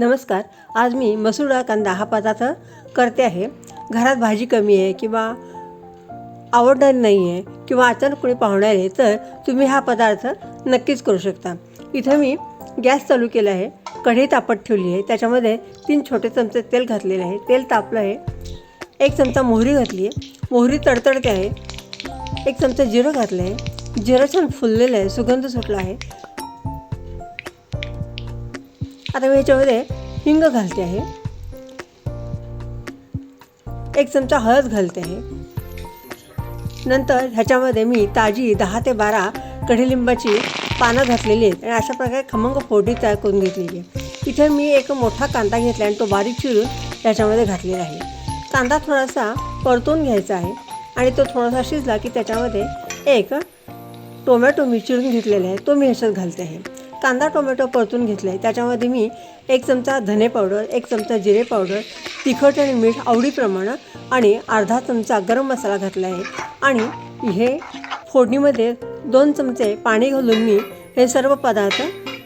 नमस्कार. आज मी मसूर डाळ कांदा हा पदार्थ करते आहे. घरात भाजी कमी आहे किंवा आवडणार नाही आहे किंवा अचानक कोणी पाहुणे आहे तर तुम्ही हा पदार्थ नक्कीच करू शकता. इथं मी गॅस चालू केला आहे. कढई तापत ठेवली आहे. त्याच्यामध्ये तीन छोटे चमचे तेल घातलेले आहे. तेल तापलं आहे. एक चमचा मोहरी घातली आहे. मोहरी तडतडते आहे. एक चमचा जिरं घातलं आहे. जिरं छान फुललेलं आहे. सुगंध सुटला आहे. आता मी ह्याच्यामध्ये हिंग घालते आहे. एक चमचा हळद घालते आहे. नंतर ह्याच्यामध्ये मी ताजी दहा ते बारा कढीलिंबाची पानं घातलेली आहेत आणि अशा प्रकारे खमंग फोडी तयार करून घेतलेली आहे. इथे मी एक मोठा कांदा घेतला आणि तो बारीक चिरून ह्याच्यामध्ये घातलेला आहे. कांदा थोडासा परतून घ्यायचा आहे आणि तो थोडासा शिजला की त्याच्यामध्ये एक टोमॅटो मी चिरून घेतलेला आहे. तो मी ह्याच्यात घालते आहे. कांदा टोमॅटो परतून घेतला. आहे त्याच्यामध्ये मी एक चमचा धने पावडर एक चमचा जिरे पावडर तिखट आणि मीठ आवडीप्रमाणे आणि अर्धा चमचा गरम मसाला घातला आहे. आणि हे फोडणीमध्ये दोन चमचे पाणी घालून मी हे सर्व पदार्थ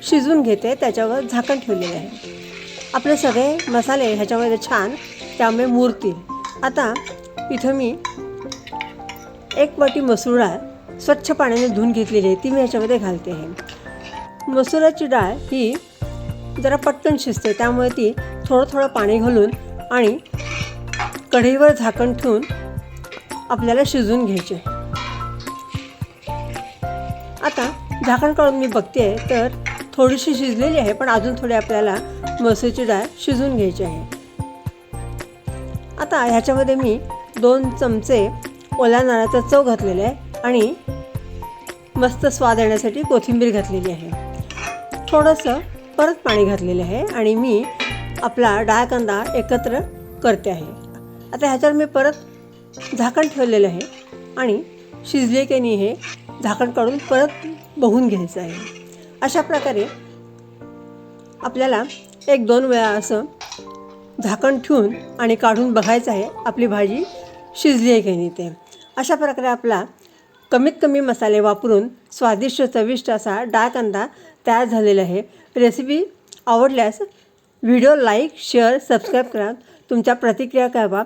शिजवून घेते त्याच्यावर झाकण ठेवलेले आहे. आपले सगळे मसाले ह्याच्यामध्ये छान त्यामुळे मुरतील. आता इथं मी एक वाटी मसूर डाळ स्वच्छ पाण्याने धुवून घेतलेली आहे ती मी ह्याच्यामध्ये घालते आहे. मसुराची डाळ ही जरा पटकन शिजते त्यामुळे ती थोडं थोडं पाणी घालून आणि कढईवर झाकण ठेवून आपल्याला शिजवून घ्यायचे. आता झाकण काढून मी बघते तर थोडीशी शिजलेली आहे पण अजून थोडी आपल्याला मसूरची डाळ शिजवून घ्यायची आहे. आता ह्याच्यामध्ये मी दोन चमचे ओल्या नारळाचा चव घातलेला आहे आणि मस्त स्वाद येण्यासाठी कोथिंबीर घातलेली आहे. थोडंसं परत पाणी घातलेलं आहे आणि मी आपला डाळ कांदा एकत्र करते आहे. आता ह्याच्यावर मी परत झाकण ठेवलेलं आहे आणि शिजले की नाही हे झाकण काढून परत बघून घ्यायचं आहे. अशा प्रकारे आपल्याला एक दोन वेळा असं झाकण ठेवून आणि काढून बघायचं आहे आपली भाजी शिजली आहे की नाही ते. अशा प्रकारे आपला कमीत कमी मसाले वापरून स्वादिष्ट चविष्ट असा डाळ कांदा तयार झालेला आहे. रेसिपी आवडल्यास व्हिडिओ लाईक शेअर सबस्क्राईब करा. तुमच्या प्रतिक्रिया कळवा.